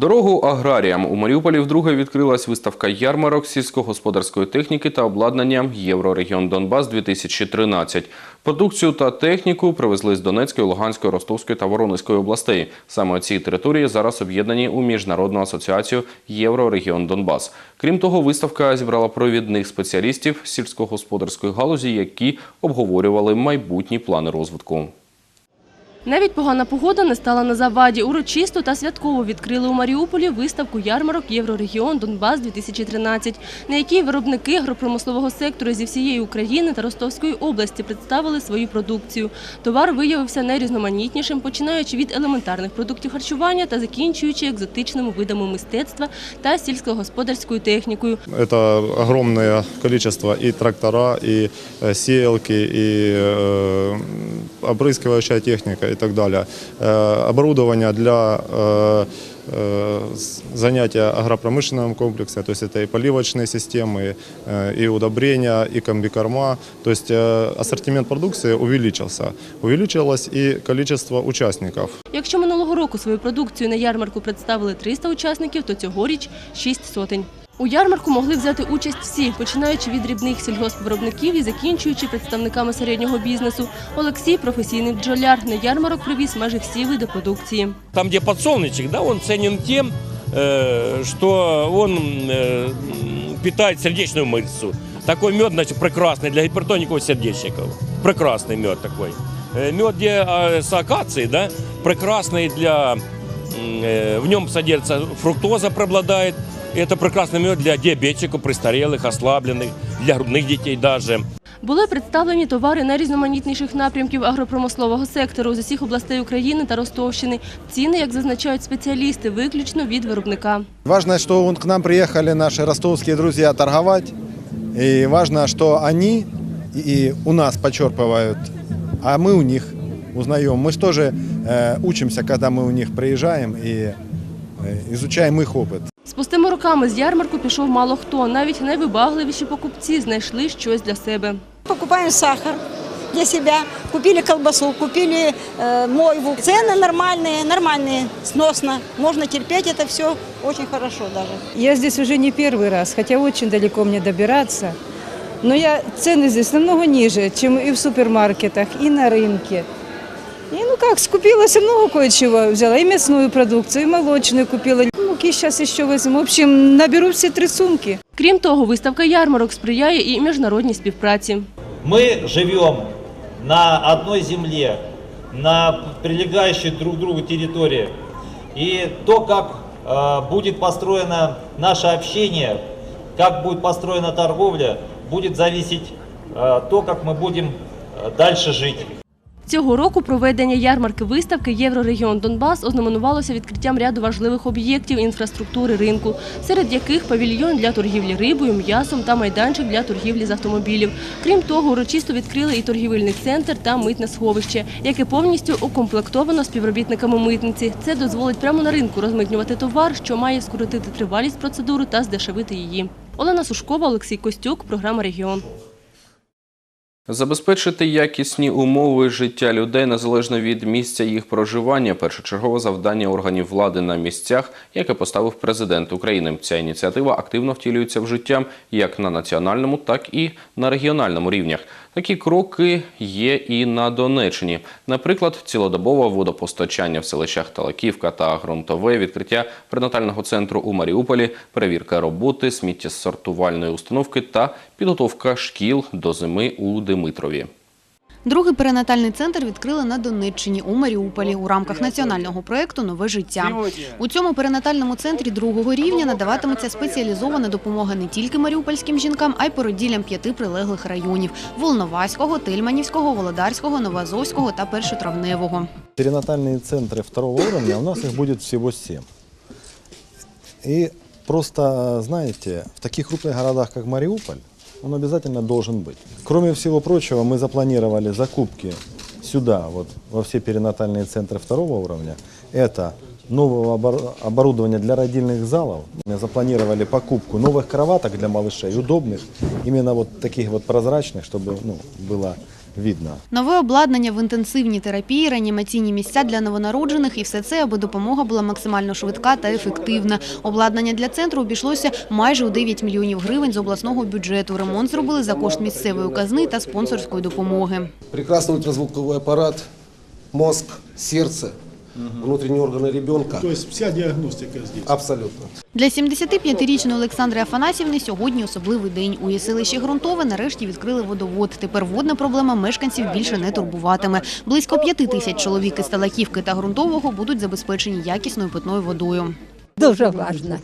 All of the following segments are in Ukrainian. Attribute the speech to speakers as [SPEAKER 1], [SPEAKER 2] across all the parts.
[SPEAKER 1] Дорогу аграріям у Маріуполі вдруге відкрилась виставка ярмарок сільськогосподарської техніки та обладнання Єврорегіон Донбас 2013. Продукцію та техніку привезли з Донецької, Луганської, Ростовської та Воронезької областей. Саме ці території зараз об'єднані у міжнародну асоціацію Єврорегіон Донбас. Крім того, виставка зібрала провідних спеціалістів сільськогосподарської галузі, які обговорювали майбутні плани розвитку.
[SPEAKER 2] Навіть погана погода не стала на заваді. Урочисто та святково відкрили у Маріуполі виставку ярмарок Єврорегіон Донбас-2013, на якій виробники агропромислового сектору зі всієї України та Ростовської області представили свою продукцію. Товар виявився найрізноманітнішим, починаючи від елементарних продуктів харчування та закінчуючи екзотичними видами мистецтва та сільськогосподарською технікою.
[SPEAKER 3] Это огромное количество и трактора, и э, сеялки, и э, опрыскивающая техника и так далее. Э, Оборудование для э, э, с- занятия агропромышленным комплексе, то есть это и поливочные системы, э, и удобрения, и комбикорма. То есть э, ассортимент продукции увеличился. Увеличилось и количество участников.
[SPEAKER 2] Якщо минулого року свою продукцію на ярмарку представили 300 учасників, то цьогоріч – 6 сотень. У ярмарку могли взяти участь всі, починаючи від дрібних сільгоспвиробників і закінчуючи представниками середнього бізнесу. Олексій – професійний бджоляр. На ярмарок привіз майже всі види продукції.
[SPEAKER 4] Там, где подсолнечник, да, он ценен тем, э, что он э, м, питает сердечную мышцу. Такой мед, значит, прекрасный для гипертоников сердечников. Прекрасный мед такой. Э, Мед, где э, с акацией, да, прекрасный для... м, э, В нем содержится фруктоза преобладает. Это прекрасный мед для диабетиков, престарелых, ослабленных, для грудных детей даже.
[SPEAKER 2] Були представлені товари найрізноманітніших напрямків агропромислового сектору з усіх областей України та Ростовщини. Ціни, як зазначають спеціалісти, виключно від виробника.
[SPEAKER 5] Важно, что он, к нам приехали наши ростовские друзья торговать. И важно, что они и у нас почерпывают, а мы у них узнаем. Мы же тоже э, учимся, когда мы у них приезжаем и э, изучаем их опыт.
[SPEAKER 2] З пустими руками з ярмарку пішов мало хто. Навіть найвибагливіші покупці знайшли щось для себе.
[SPEAKER 6] Покупаем сахар для себя, купили колбасу, купили э, мойву. Цены нормальные, нормальные, сносно. Можно терпеть это все очень хорошо даже.
[SPEAKER 7] Я здесь уже не первый раз, хотя очень далеко мне добираться. Но я, цены здесь намного ниже, чем и в супермаркетах, и на рынке. И ну как, скупилась и много кое-чего взяла. И мясную продукцию, и молочную купила. Муки сейчас еще возьму. В общем, наберу все три сумки.
[SPEAKER 2] Крім того, виставка ярмарок сприяє і міжнародній співпраці.
[SPEAKER 8] Мы живем на одной земле, на прилегающей друг к другу территории. И то, как э, будет построено наше общение, как будет построена торговля, будет зависеть э, то, как мы будем э, дальше жить.
[SPEAKER 2] Цього року проведення ярмарки виставки Єврорегіон Донбас ознаменувалося відкриттям ряду важливих об'єктів інфраструктури ринку, серед яких павільйон для торгівлі рибою, м'ясом та майданчик для торгівлі з автомобілів. Крім того, урочисто відкрили і торгівельний центр та митне сховище, яке повністю укомплектовано співробітниками митниці. Це дозволить прямо на ринку розмитнювати товар, що має скоротити тривалість процедури та здешевити її. Олена Сушкова, Олексій Костюк, програма Регіон.
[SPEAKER 1] Забезпечити якісні умови життя людей незалежно від місця їх проживання першочергове завдання органів влади на місцях, яке поставив президент України. Ця ініціатива активно втілюється в життя як на національному, так і на регіональному рівнях. Такі кроки є і на Донеччині. Наприклад, цілодобове водопостачання в селищах Талаківка та ґрунтове відкриття пренатального центру у Маріуполі, перевірка роботи сміттєсортувальної установки та підготовка шкіл до зими у Димитрові.
[SPEAKER 9] Другий перинатальний центр відкрили на Донеччині у Маріуполі у рамках національного проєкту Нове життя. У цьому перинатальному центрі другого рівня надаватиметься спеціалізована допомога не тільки маріупольським жінкам, а й породіллям п'яти прилеглих районів: Волноваського, Тельманівського, Володарського, Новоазовського та Першотравневого.
[SPEAKER 5] Перинатальные центры второго уровня, у нас их будет всего семь. И просто, знаете, в таких крупных городах, как Мариуполь, он обязательно должен быть. Кроме всего прочего, мы запланировали закупки сюда, вот во все перинатальные центры второго уровня. Это нового обор- оборудования для родильных залов. Мы запланировали покупку новых кроваток для малышей, удобных, именно вот таких вот прозрачных, чтобы ну, было видно.
[SPEAKER 9] Нове обладнання в інтенсивній терапії, реанімаційні місця для новонароджених і все це, аби допомога була максимально швидка та ефективна. Обладнання для центру обійшлося майже у 9 мільйонів гривень з обласного бюджету. Ремонт зробили за кошт місцевої казни та спонсорської допомоги.
[SPEAKER 10] Прекрасний ультразвуковий апарат, мозк, сердце, внутренние органы ребенка.
[SPEAKER 11] То есть вся диагностика здесь.
[SPEAKER 10] Абсолютно.
[SPEAKER 9] Для 75-річної Олександри Афанасівни сьогодні особливий день. У її селищі Грунтове нарешті відкрили водовод. Тепер водна проблема мешканців більше не турбуватиме. Близько п'яти тисяч чоловік із Талаківки та Грунтового будуть забезпечені якісною питною водою.
[SPEAKER 12] Дуже важно.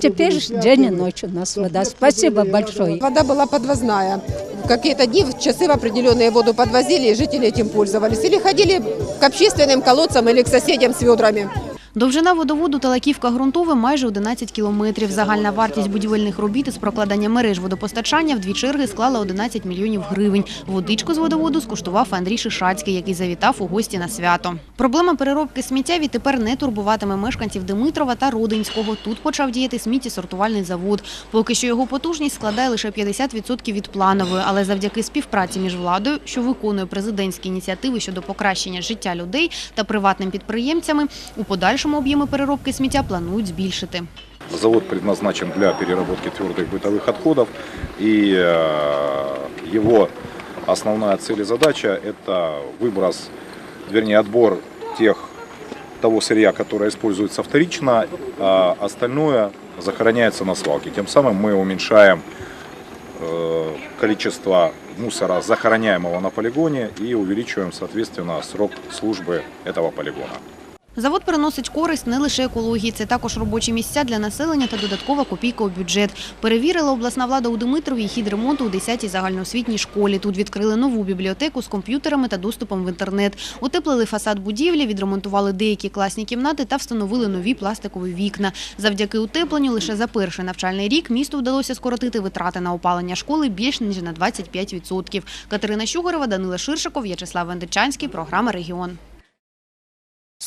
[SPEAKER 12] Теперь ж день и ночь у нас вода. Спасибо большое.
[SPEAKER 13] Вода была подвозная. В какие-то дни, в часы в определенные воду подвозили, и жители этим пользовались. Или ходили к общественным колодцам или к соседям с ведрами.
[SPEAKER 9] Довжина водоводу Талаківка-Грунтове майже 11 кілометрів. Загальна вартість будівельних робіт із прокладання мереж водопостачання в дві черги склала 11 мільйонів гривень. Водичку з водоводу скуштував Андрій Шишацький, який завітав у гості на свято. Проблема переробки сміття відтепер не турбуватиме мешканців Димитрова та Родинського. Тут почав діяти сміттєсортувальний завод. Поки що його потужність складає лише 50% від планової, але завдяки співпраці між владою, що виконує президентські ініціативи щодо покращення життя людей та приватним підприємцями, у подальшому об'єми переробки сміття планують збільшити.
[SPEAKER 14] Завод предназначен для переработки твердых бытовых отходов, и э, его основная цель и задача – это выброс, вернее, отбор тех, того сырья, которое используется вторично, а остальное захороняется на свалке. Тем самым мы уменьшаем э, количество мусора, захороняемого на полигоне, и увеличиваем, соответственно, срок службы этого полигона.
[SPEAKER 9] Завод приносить користь не лише екології, це також робочі місця для населення та додаткова копійка у бюджет. Перевірила обласна влада у Димитрові хід ремонту у 10-й загальноосвітній школі. Тут відкрили нову бібліотеку з комп'ютерами та доступом в інтернет. Утеплили фасад будівлі, відремонтували деякі класні кімнати та встановили нові пластикові вікна. Завдяки утепленню лише за перший навчальний рік місту вдалося скоротити витрати на опалення школи більш ніж на 25%. Катерина Щугорова, Данила Ширшиков, В'ячеслав Вендичанський. Програма «Регіон».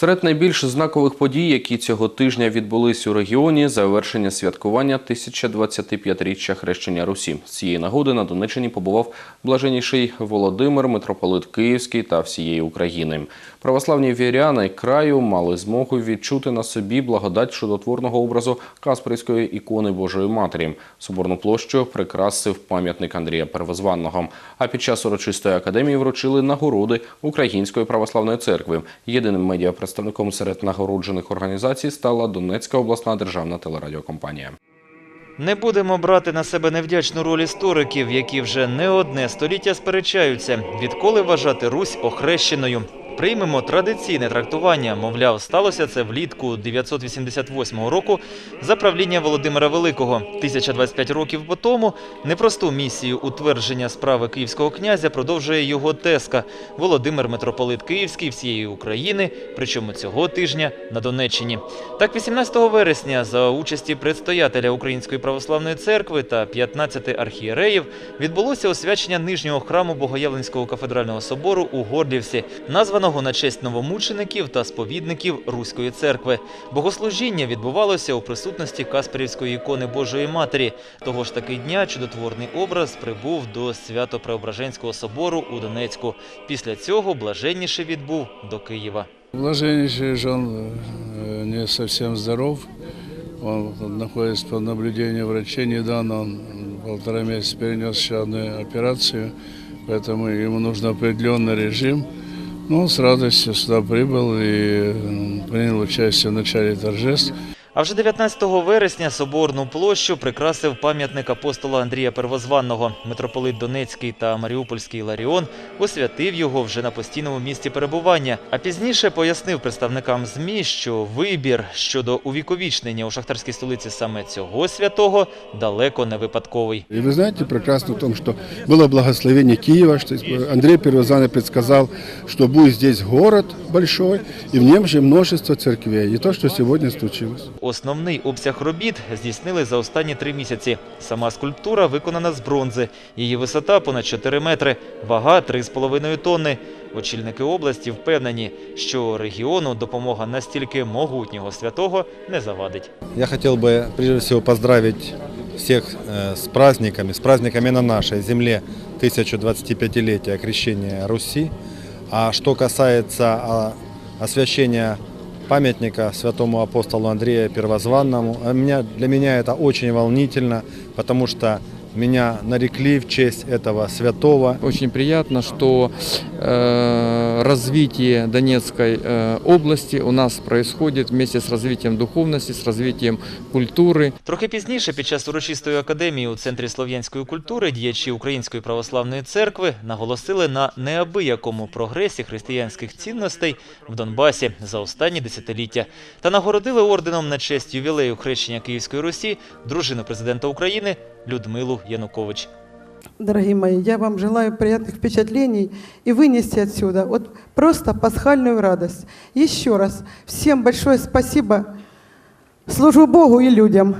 [SPEAKER 1] Серед найбільш знакових подій, які цього тижня відбулись у регіоні, завершення святкування 1025-річчя хрещення Русі. З цієї нагоди на Донеччині побував блаженніший Володимир, митрополит Київський та всієї України. Православні віряни краю мали змогу відчути на собі благодать чудотворного образу Каспрійської ікони Божої Матері. Соборну площу прикрасив пам'ятник Андрія Первозванного. А під час урочистої академії вручили нагороди Української православної церкви. Єдиним медіапредставником серед нагороджених організацій стала Донецька обласна державна телерадіокомпанія.
[SPEAKER 15] Не будемо брати на себе невдячну роль істориків, які вже не одне століття сперечаються, відколи вважати Русь охрещеною. Приймемо традиційне трактування, мовляв, сталося це влітку 988 року за правління Володимира Великого. 1025 років по тому непросту місію утвердження справи київського князя продовжує його тезка Володимир митрополит Київський всієї України, причому цього тижня на Донеччині. Так, 18 вересня за участі предстоятеля Української православної церкви та 15 архієреїв відбулося освячення нижнього храму Богоявленського кафедрального собору у Горлівці, названого на честь новомучеників та сповідників Руської церкви. Богослужіння відбувалося у присутності Касперівської ікони Божої Матері. Того ж таки дня чудотворний образ прибув до Свято-Преображенського собору у Донецьку. Після цього блаженніше відбув до Києва.
[SPEAKER 16] Блаженнейший же он э, не совсем здоров. Он находится под наблюдением врачей. Недавно он полтора месяца перенес еще одну операцию, поэтому ему нужен определенный режим. Он с радостью сюда прибыл и принял участие в начале торжеств.
[SPEAKER 15] А вже 19 вересня соборну площу прикрасив пам'ятник апостола Андрія Первозванного. Митрополит Донецький та Маріупольський Ларіон освятив його вже на постійному місці перебування. А пізніше пояснив представникам ЗМІ, що вибір щодо увіковічнення у шахтарській столиці саме цього святого далеко не випадковий.
[SPEAKER 17] И вы знаете прекрасно о том, что было благословение Киева, что Андрей Первозванный предсказал, что будет здесь город большой, и в нем же множество церквей. И то, что сегодня случилось.
[SPEAKER 15] Основний обсяг робіт здійснили за останні три місяці. Сама скульптура виконана з бронзи. Її висота понад 4 метри, вага 3,5 тонни. Очільники області впевнені, що регіону допомога настільки могутнього святого не завадить.
[SPEAKER 5] Я хотел бы прежде всего поздравить всех э, с праздниками, с праздниками на нашей земле 1025-летия крещения Руси. А что касается а, освящения памятника святому апостолу Андрею Первозванному, а меня, для меня это очень волнительно, потому что меня нарекли в честь этого святого.
[SPEAKER 18] Очень приятно, что э, развитие Донецкой э, области у нас происходит вместе с развитием духовности, с развитием культуры.
[SPEAKER 15] Трохи пізніше, під час урочистої академії у Центрі слов'янської культури, діячі Української православної церкви наголосили на неабиякому прогресі християнських цінностей в Донбасі за останні десятиліття та нагородили орденом на честь ювілею хрещення Київської Русі дружину президента України Людмилу Янукович.
[SPEAKER 19] Дорогие мои, я вам желаю приятных впечатлений и вынести отсюда вот просто пасхальную радость. Еще раз всем большое спасибо. Служу Богу и людям.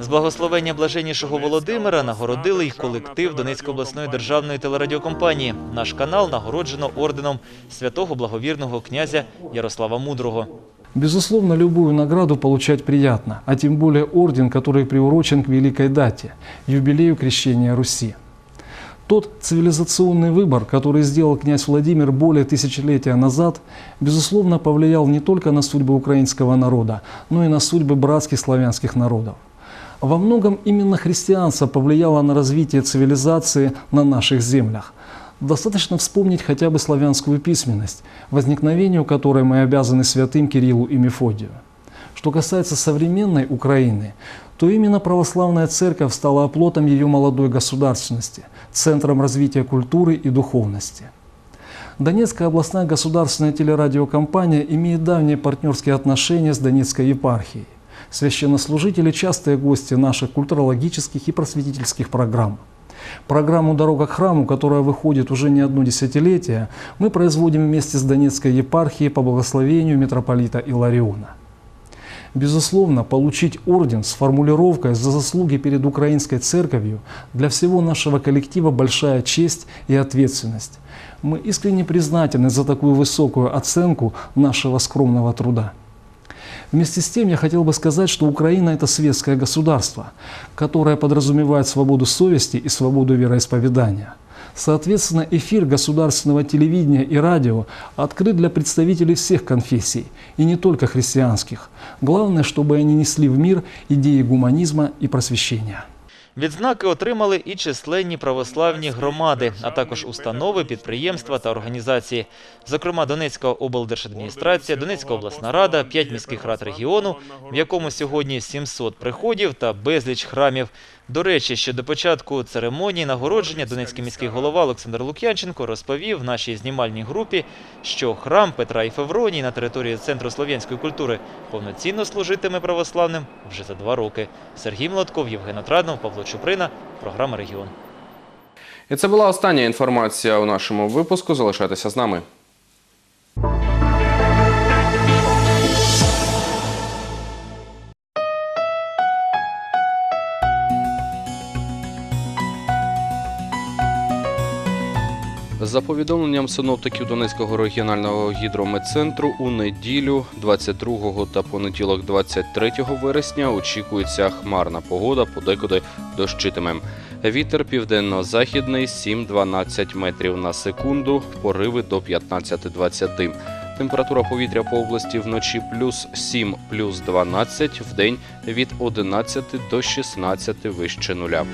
[SPEAKER 15] З благословення блаженнішого Володимира нагородили й колектив Донецької обласної державної телерадіокомпанії. Наш канал нагороджено орденом святого благовірного князя Ярослава Мудрого.
[SPEAKER 20] Безусловно, любую награду получать приятно, а тем более орден, который приурочен к великой дате – юбилею крещения Руси. Тот цивилизационный выбор, который сделал князь Владимир более тысячелетия назад, безусловно, повлиял не только на судьбы украинского народа, но и на судьбы братских славянских народов. Во многом именно христианство повлияло на развитие цивилизации на наших землях. Достаточно вспомнить хотя бы славянскую письменность, возникновению которой мы обязаны святым Кириллу и Мефодию. Что касается современной Украины, то именно православная церковь стала оплотом ее молодой государственности, центром развития культуры и духовности. Донецкая областная государственная телерадиокомпания имеет давние партнерские отношения с Донецкой епархией. Священнослужители – частые гости наших культурологических и просветительских программ. Программу «Дорога к храму», которая выходит уже не одно десятилетие, мы производим вместе с Донецкой епархией по благословению митрополита Илариона. Безусловно, получить орден с формулировкой «За заслуги перед Украинской Церковью» для всего нашего коллектива большая честь и ответственность. Мы искренне признательны за такую высокую оценку нашего скромного труда. Вместе с тем я хотел бы сказать, что Украина – это светское государство, которое подразумевает свободу совести и свободу вероисповедания. Соответственно, эфир государственного телевидения и радио открыт для представителей всех конфессий, и не только христианских. Главное, чтобы они несли в мир идеи гуманизма и просвещения.
[SPEAKER 15] Відзнаки отримали і численні православні громади, а також установи, підприємства та організації. Зокрема, Донецька облдержадміністрація, Донецька обласна рада, п'ять міських рад регіону, в якому сьогодні 700 приходів та безліч храмів. До речі, що до початку церемонії нагородження Донецький міський голова Олександр Лук'янченко розповів нашій знімальній групі, що храм Петра і Февронії на території Центру слов'янської культури повноцінно служитиме православним вже за два роки. Сергій Молотков, Євген Отраднов, Павло Чуприна, програма Регіон.
[SPEAKER 1] І це була остання інформація у нашому випуску. Залишайтеся з нами. За повідомленням синоптиків Донецького регіонального гідрометцентру, у неділю 22 та понеділок 23 вересня очікується хмарна погода, подекуди дощитиме. Вітер південно-західний 7-12 метрів на секунду, пориви до 15-20. Температура повітря по області вночі плюс 7, плюс 12, вдень від 11 до 16 вище нуля.